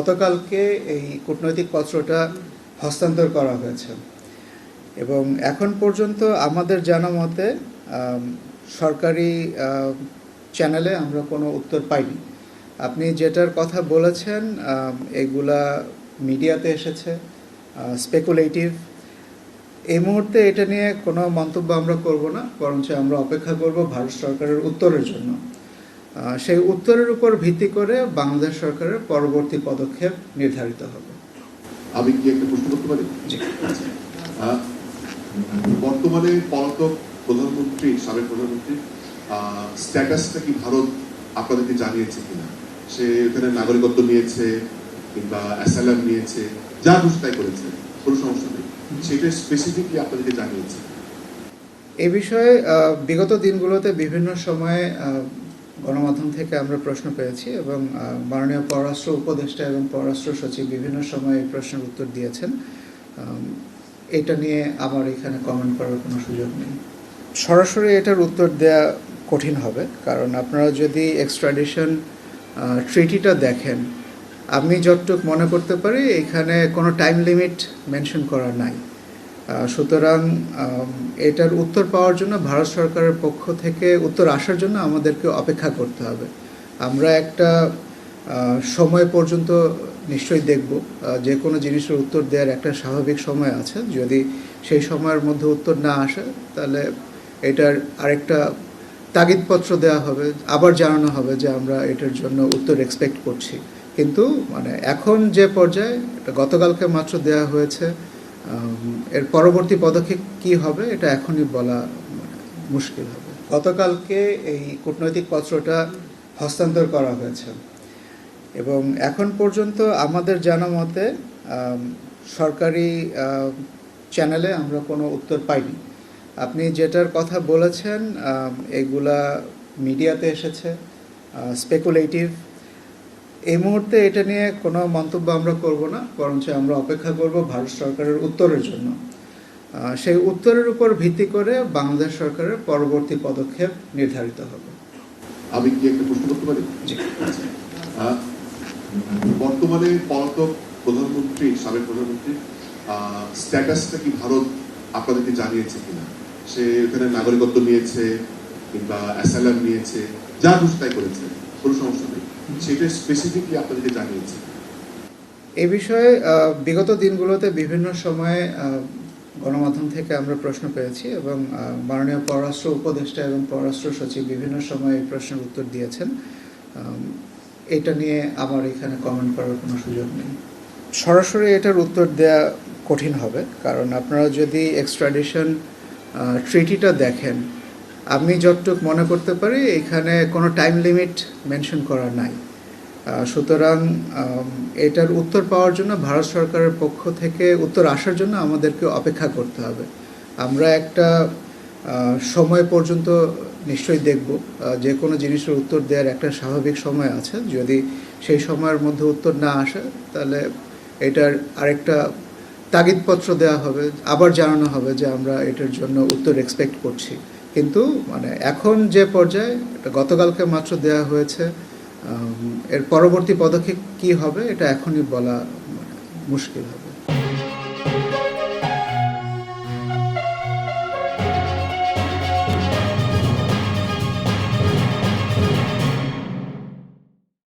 গতকালকে এই কূটনৈতিক পত্রটা হস্তান্তর করা হয়েছে। এবং এখন পর্যন্ত আমাদের জানা মতে সরকারি চ্যানেলে আমরা কোনো উত্তর পাইনি। আপনি যেটার কথা বলেছেন এগুলা মিডিয়াতে এসেছে স্পেকুলেটিভ এই মুহূর্তে এটা নিয়ে কোনো মন্তব্য আমরা করব না, বরঞ্চ আমরা অপেক্ষা করব ভারত সরকারের উত্তরের জন্য। সেই উত্তরের উপর ভিত্তি করে বাংলাদেশ সরকারের পরবর্তী পদক্ষেপ নির্ধারিত হবে। আমি কি একটা প্রশ্ন করতে পারি? বর্তমানে পলাতক প্রধানমন্ত্রী সাবেক প্রধানমন্ত্রী স্ট্যাটাসটা কি ভারত আপনাদেরকে জানিয়েছে কিনা? সে এখানে নাগরিকত্ব নিয়েছে কিংবা অ্যাসাইলাম নিয়েছে যা খুশি তাই করেছে কোনো সমস্যা নেই। সেটা স্পেসিফিকলি আপনাদেরকে জানিয়েছে। এ বিষয়ে বিগত দিনগুলোতে বিভিন্ন সময়ে গণমাধ্যম থেকে আমরা প্রশ্ন পেয়েছি এবং মাননীয় পররাষ্ট্র উপদেষ্টা এবং পররাষ্ট্র সচিব বিভিন্ন সময়ে এই প্রশ্নের উত্তর দিয়েছেন। এটা নিয়ে আমার এখানে কমেন্ট করার কোনো সুযোগ নেই। সরাসরি এটার উত্তর দেয়া কঠিন হবে, কারণ আপনারা যদি এক্সট্রাডিশন ট্রিটিটা দেখেন, আমি যতটুকু মনে করতে পারি এখানে কোনো টাইম লিমিট মেনশন করা নাই। সুতরাং এটার উত্তর পাওয়ার জন্য ভারত সরকারের পক্ষ থেকে উত্তর আসার জন্য আমাদেরকে অপেক্ষা করতে হবে। আমরা একটা সময় পর্যন্ত নিশ্চয়ই দেখব যে কোনো জিনিসের উত্তর দেওয়ার একটা স্বাভাবিক সময় আছে। যদি সেই সময়ের মধ্যে উত্তর না আসে, তাহলে এটার আরেকটা তাগিদপত্র দেওয়া হবে, আবার জানানো হবে যে আমরা এটার জন্য উত্তর এক্সপেক্ট করছি। কিন্তু মানে এখন যে পর্যায়ে গতকালকে মাত্র দেওয়া হয়েছে এর পরবর্তী পদক্ষেপ কি হবে? এটা এখনই বলা মুশকিল হবে। গতকালকে এই কূটনৈতিক পত্রটা হস্তান্তর করা হয়েছে। এবং এখন পর্যন্ত আমাদের জানা মতে সরকারি চ্যানেলে আমরা কোনো উত্তর পাইনি। আপনি যেটার কথা বলেছেন এগুলা মিডিয়াতে এসেছে স্পেকুলেটিভ এই মুহূর্তে এটা নিয়ে কোনো মন্তব্য আমরা করব না বরঞ্চ আমরা অপেক্ষা করব ভারত সরকারের উত্তরের জন্য। সেই উত্তরের উপর ভিত্তি করে বাংলাদেশ সরকারের পরবর্তী পদক্ষেপ নির্ধারিত হবে। আমি কি একটা প্রশ্ন করতে পারি? বর্তমানে পলাতক প্রধানমন্ত্রী সাবেক প্রধানমন্ত্রী স্ট্যাটাসটা কি ভারত আপনাদেরকে জানিয়েছে কিনা? সে এখানে নাগরিকত্ব নিয়েছে কিংবা অ্যাসাইলাম নিয়েছে যা খুশি তাই করেছে কোনো সমস্যা নেই। সেটা স্পেসিফিকলি আপনাদেরকে জানিয়েছে। এ বিষয়ে বিগত দিনগুলোতে বিভিন্ন সময়ে গণমাধ্যম থেকে আমরা প্রশ্ন পেয়েছি এবং মাননীয় পররাষ্ট্র উপদেষ্টা এবং পররাষ্ট্র সচিব বিভিন্ন সময়ে এই প্রশ্নের উত্তর দিয়েছেন। এটা নিয়ে আমার এখানে কমেন্ট করার কোনো সুযোগ নেই। সরাসরি এটার উত্তর দেয়া কঠিন হবে, কারণ আপনারা যদি এক্সট্রাডিশন ট্রিটিটা দেখেন আমি যতটুকু মনে করতে পারি, এখানে কোনো টাইম লিমিট মেনশন করা নাই। সুতরাং এটার উত্তর পাওয়ার জন্য ভারত সরকারের পক্ষ থেকে উত্তর আসার জন্য আমাদেরকে অপেক্ষা করতে হবে। আমরা একটা সময় পর্যন্ত নিশ্চয়ই দেখব যে কোনো জিনিসের উত্তর দেওয়ার একটা স্বাভাবিক সময় আছে। যদি সেই সময়ের মধ্যে উত্তর না আসে, তাহলে এটার আরেকটা তাগিদপত্র দেওয়া হবে। আবার জানানো হবে যে আমরা এটার জন্য উত্তর এক্সপেক্ট করছি। কিন্তু মানে এখন যে পর্যায়ে গতকালকে মাত্র দেয়া হয়েছে এর পরবর্তী পদক্ষেপ কি হবে এটা এখনই বলা মানে, মুশকিল হবে।